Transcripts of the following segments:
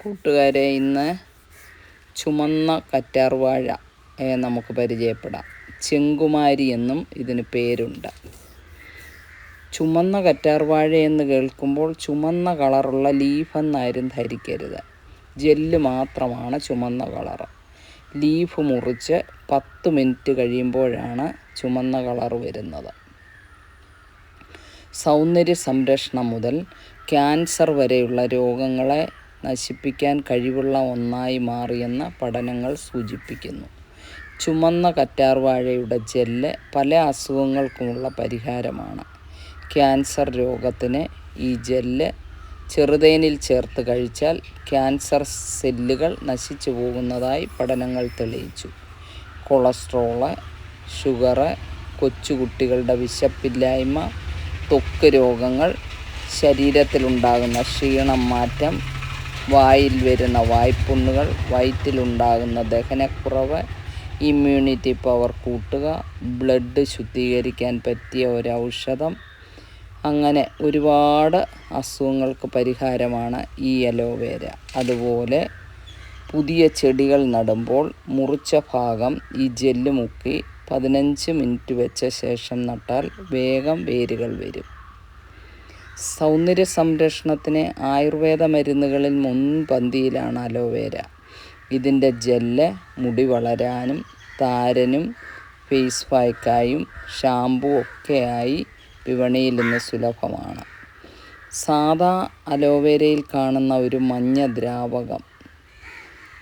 കൂട്ടുകാരെ ഇന്ന് ചുമന്ന കറ്റാർവാഴ നമുക്ക് പരിചയപ്പെടാം. ചെങ്കുമാരി എന്നും ഇതിന് പേരുണ്ട്. ചുമന്ന കറ്റാർവാഴ എന്ന് കേൾക്കുമ്പോൾ ചുമന്ന കളറുള്ള ലീഫ് എന്നാരും ധരിക്കരുത്. ജെല്ല് മാത്രമാണ് ചുമന്ന കളറ് ലീഫ് മുറിച്ച് പത്ത് മിനിറ്റ് കഴിയുമ്പോഴാണ് ചുമന്ന കളർ വരുന്നത്. സൗന്ദര്യ സംരക്ഷണം മുതൽ ക്യാൻസർ വരെയുള്ള രോഗങ്ങളെ നശിപ്പിക്കാൻ കഴിവുള്ള ഒന്നായി മാറിയെന്ന് പഠനങ്ങൾ സൂചിപ്പിക്കുന്നു. ചുമന്ന കറ്റാർവാഴയുടെ ജെല്ല് പല അസുഖങ്ങൾക്കുമുള്ള പരിഹാരമാണ്. ക്യാൻസർ രോഗത്തിന് ഈ ജെല്ല് ചെറുതേനിൽ ചേർത്ത് കഴിച്ചാൽ ക്യാൻസർ സെല്ലുകൾ നശിച്ചു പോകുന്നതായി പഠനങ്ങൾ തെളിയിച്ചു. കൊളസ്ട്രോൾ ഷുഗറ് കൊച്ചുകുട്ടികളുടെ വിശപ്പില്ലായ്മ ത്വക്ക് രോഗങ്ങൾ ശരീരത്തിലുണ്ടാകുന്ന ക്ഷീണം മാറ്റം വായിൽ വരുന്ന വായ്പുണ്ണുകൾ വയറ്റിലുണ്ടാകുന്ന ദഹനക്കുറവ് ഇമ്മ്യൂണിറ്റി പവർ കൂട്ടുക ബ്ലഡ് ശുദ്ധീകരിക്കാൻ പറ്റിയ ഒരു ഔഷധം അങ്ങനെ ഒരുപാട് അസുഖങ്ങൾക്ക് പരിഹാരമാണ് ഈ അലോവേര. അതുപോലെ പുതിയ ചെടികൾ നടുമ്പോൾ മുറിച്ച ഭാഗം ഈ ജെല്ല് മുക്കി പതിനഞ്ച് മിനിറ്റ് വെച്ച ശേഷം നട്ടാൽ വേഗം വേരുകൾ വരും. സൗന്ദര്യ സംരക്ഷണത്തിന് ആയുർവേദ മരുന്നുകളിൽ മുൻപന്തിയിലാണ് അലോവേര. ഇതിന്റെ ജെല്ല് മുടി വളരാനും താരനും ഫേസ് പായ്ക്കായും ഷാമ്പു ഒക്കെയായി വിപണിയിൽ ഇന്ന് സുലഭമാണ്. സാധാ അലോവേരയിൽ കാണുന്ന ഒരു മഞ്ഞ ദ്രാവകം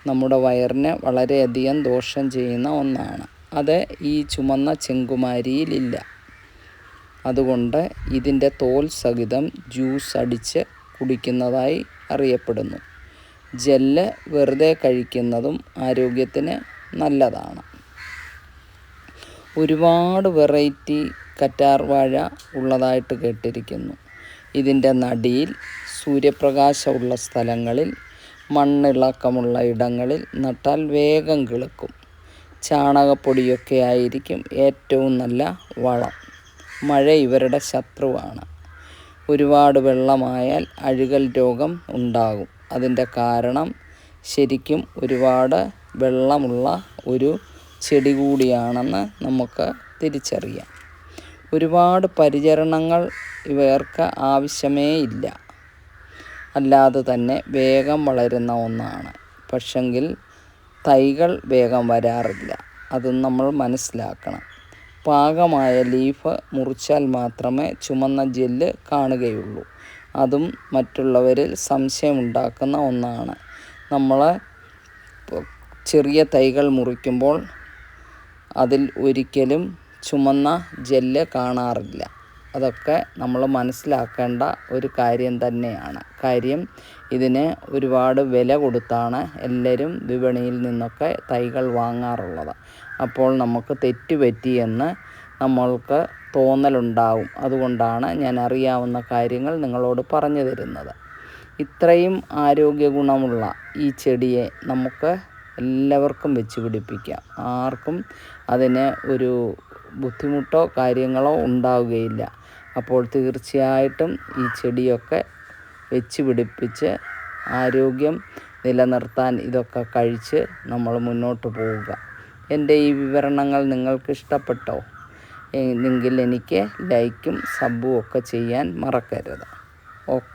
നമ്മുടെ വയറിന് വളരെയധികം ദോഷം ചെയ്യുന്ന ഒന്നാണ്. അത് ഈ ചുമന്ന ചെങ്കുമാരിയിലില്ല. അതുകൊണ്ട് ഇതിന്റെ തോൽ സഹിതം ജ്യൂസ് അടിച്ച് കുടിക്കുന്നതായി അറിയപ്പെടുന്നു. ജെല്ല് വെറുതെ കഴിക്കുന്നതും ആരോഗ്യത്തിന് നല്ലതാണ്. ഒരുപാട് വെറൈറ്റി കറ്റാർ വാഴ ഉള്ളതായിട്ട് കേട്ടിരിക്കുന്നു. ഇതിന്റെ നടിയിൽ സൂര്യപ്രകാശമുള്ള സ്ഥലങ്ങളിൽ മണ്ണിളക്കമുള്ള ഇടങ്ങളിൽ നട്ടാൽ വേഗം കിളുക്കും. ചാണകപ്പൊടിയൊക്കെ ആയിരിക്കും ഏറ്റവും നല്ല വളം. മഴ ഇവരുടെ ശത്രുവാണ്. ഒരുപാട് വെള്ളമായാൽ അഴുകൽ രോഗം ഉണ്ടാകും. അതിന്റെ കാരണം ശരിക്കും ഒരുപാട് വെള്ളമുള്ള ഒരു ചെടി കൂടിയാണെന്ന് നമുക്ക് തിരിച്ചറിയാം. ഒരുപാട് പരിചരണങ്ങൾ ഇവർക്ക് ആവശ്യമേ ഇല്ല. അല്ലാതെ തന്നെ വേഗം വളരുന്ന ഒന്നാണ്. പക്ഷെങ്കിൽ തൈകൾ വേഗം വരാറില്ല. അതും നമ്മൾ മനസ്സിലാക്കണം. പാകമായ ലീഫ് മുറിച്ചാൽ മാത്രമേ ചുമന്ന ജെല്ല് കാണുകയുള്ളൂ. അതും മറ്റുള്ളവരിൽ സംശയമുണ്ടാക്കുന്ന ഒന്നാണ്. നമ്മൾ ചെറിയ തൈകൾ മുറിക്കുമ്പോൾ അതിൽ ഒരിക്കലും ചുമന്ന ജെല്ല് കാണാറില്ല. അതൊക്കെ നമ്മൾ മനസ്സിലാക്കേണ്ട ഒരു കാര്യം തന്നെയാണ്. കാര്യം ഇതിന് ഒരുപാട് വില കൊടുത്താണ് എല്ലാവരും വിപണിയിൽ നിന്നൊക്കെ തൈകൾ വാങ്ങാറുള്ളത്. അപ്പോൾ നമുക്ക് തെറ്റുപറ്റിയെന്ന് നമ്മൾക്ക് തോന്നലുണ്ടാവും. അതുകൊണ്ടാണ് ഞാൻ അറിയാവുന്ന കാര്യങ്ങൾ നിങ്ങളോട് പറഞ്ഞു തരുന്നത്. ഇത്രയും ആരോഗ്യ ഗുണമുള്ള ഈ ചെടിയെ നമുക്ക് എല്ലാവർക്കും വെച്ച് പിടിപ്പിക്കാം. ആർക്കും അതിന് ഒരു ബുദ്ധിമുട്ടോ കാര്യങ്ങളോ ഉണ്ടാവുകയില്ല. അപ്പോൾ തീർച്ചയായിട്ടും ഈ ചെടിയൊക്കെ വെച്ച് പിടിപ്പിച്ച് ആരോഗ്യം നിലനിർത്താൻ ഇതൊക്കെ കഴിച്ച് നമ്മൾ മുന്നോട്ട് പോവുക. എന്റെ ഈ വിവരണങ്ങൾ നിങ്ങൾക്ക് ഇഷ്ടപ്പെട്ടോ? എങ്കിൽ എനിക്ക് ലൈക്കും സബ്ബും ഒക്കെ ചെയ്യാൻ മറക്കരുത്. ഓക്കെ